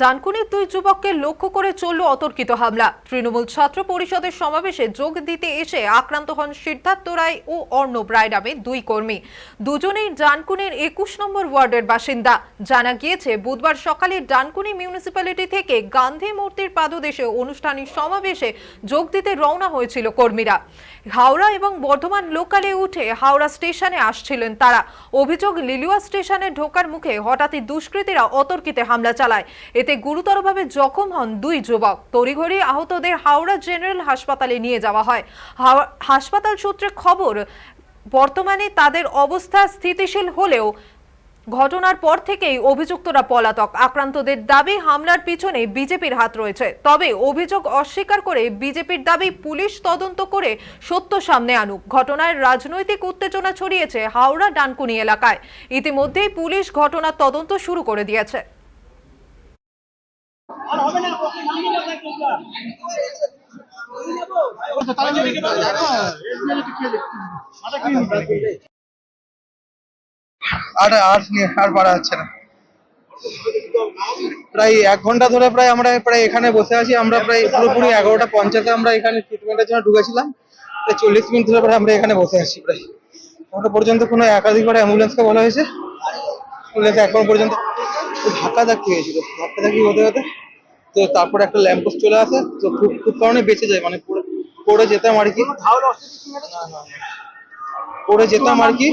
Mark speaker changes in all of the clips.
Speaker 1: ডানকুনির দুই যুবককে লক্ষ্য করে চলল অতর্কিত হামলা। তৃণমূল ছাত্র পরিষদের সমাবেশে যোগ দিতে এসে আক্রান্ত হন সিদ্ধার্থ রায় ও অর্ণব রায় নামে দুই কর্মী। দুজনেই ডানকুনির একুশ নম্বর ওয়ার্ডের বাসিন্দা। জানা গিয়েছে, বুধবার সকালে ডানকুনি মিউনিসিপ্যালিটি থেকে গান্ধী মূর্তির পাদদেশে অনুষ্ঠানিক সমাবেশে যোগ দিতে রওনা হয়েছিল কর্মীরা। হাওড়া এবং বর্ধমান লোকালে উঠে হাওড়া স্টেশনে আসছিলেন তারা। অভিযোগ, লিলুয়া স্টেশনে ঢোকার মুখে হঠাৎই দুষ্কৃতীরা অতর্কিতে হামলা চালায়। এতে গুরুতরভাবে জখম হন দুই যুবক। তড়িঘড়ি আহতদের হাওড়া জেনারেল হাসপাতালে নিয়ে যাওয়া হয়। হাসপাতাল সূত্রে খবর, বর্তমানে তাদের অবস্থা স্থিতিশীল হলেও ঘটনার পর থেকেই অভিযুক্তরা পলাতক। আক্রান্তদের দাবি, হামলার পিছনে বিজেপির হাত রয়েছে। তবে অভিযোগ অস্বীকার করে বিজেপির দাবি, পুলিশ তদন্ত করে সত্য সামনে আনুক। ঘটনায় রাজনৈতিক উত্তেজনা ছড়িয়েছে হাওড়া ডানকুনি এলাকায়। ইতিমধ্যেই পুলিশ ঘটনার তদন্ত শুরু করে দিয়েছে।
Speaker 2: আর আর পারা যাচ্ছে না। প্রায় এক ঘণ্টা ধরে প্রায় আমরা প্রায় এখানে বসে আছি। আমরা প্রায় পুরোপুরি এগারোটা পঞ্চায়েতে আমরা এখানে ট্রিটমেন্টের জন্য ঢুকেছিলাম। প্রায় চল্লিশ মিনিট ধরে প্রায় আমরা এখানে বসে আছি প্রায়। এখনও পর্যন্ত কোনো একাধিকবার অ্যাম্বুলেন্সকে বলা হয়েছে। অ্যাম্বুলেন্স এখন পর্যন্ত ধাক্কা ধাক্কি হয়েছিল। ধাক্কা ধাক্কি হতে হতে তো তারপরে একটা ল্যাম্পোস্ট চলে আসে, তো খুব খুব কারণে বেঁচে যায় মানে পড়ে যেতাম আর কি। পড়ে যেতাম আর কি,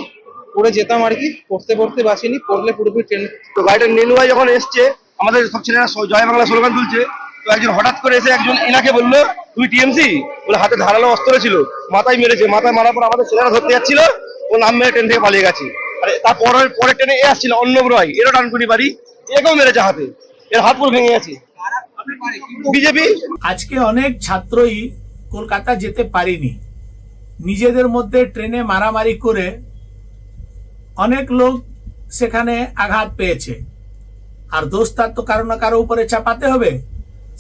Speaker 2: পড়ে যেতাম আর কি, পড়তে পড়তে বাঁচিনি, পড়লে পুরোপুরি ট্রেন
Speaker 3: তো গাড়িটা নেলুয়া যখন এসছে, আমাদের সব ছেলেরা জয় বাংলা স্লোগান তুলছে, তো একজন হঠাৎ করে এসে একজন এনাকে বলল তুই টিএমসি বলে, হাতে ধারালো অস্ত্র ছিল, মাথায় মেরেছে, মাথায় মারার পর আমাদের ছেলেরা ধরতে যাচ্ছিল, ও নাম মেরে ট্রেন থেকে পালিয়ে গেছে। আর, তার পরের ট্রেনে এ আসছিল অন্নব রয় এরও ডানকুনি বাড়ি, একেও মেরেছে হাতে, এর হাত পুরো ভেঙে গেছে। বিজেপি?
Speaker 4: আজকে অনেক ছাত্রই কলকাতা যেতে পারিনি। নিজেদের মধ্যে ট্রেনে মারামারি করে অনেক লোক সেখানে আঘাত পেয়েছে। আর দোষ তার তো কারও না কারও উপরে চাপাতে হবে।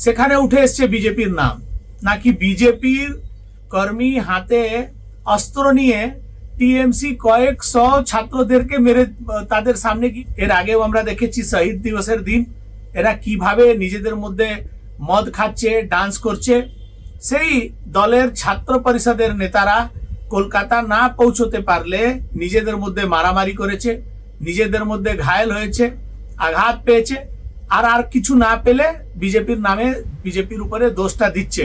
Speaker 4: সেখানে উঠে এসছে বিজেপির নাম। নাকি বিজেপির কর্মী হাতে অস্ত্র নিয়ে টিএমসি কয়েকশ ছাত্রদেরকে মেরে, তাদের সামনে কি? এর আগেও আমরা দেখেছি শহীদ দিবসের দিন। এরা কীভাবে নিজেদের মধ্যে মদ খাচ্ছে ডান্স করছে, সেই দলের ছাত্র পরিষদের নেতারা কলকাতা না পৌঁছতে পারলে নিজেদের মধ্যে মারামারি করেছে, নিজেদের মধ্যে ঘায়ল হয়েছে, আঘাত পেয়েছে, আর আর কিছু না পেলে বিজেপির নামে বিজেপির উপরে দোষটা দিচ্ছে।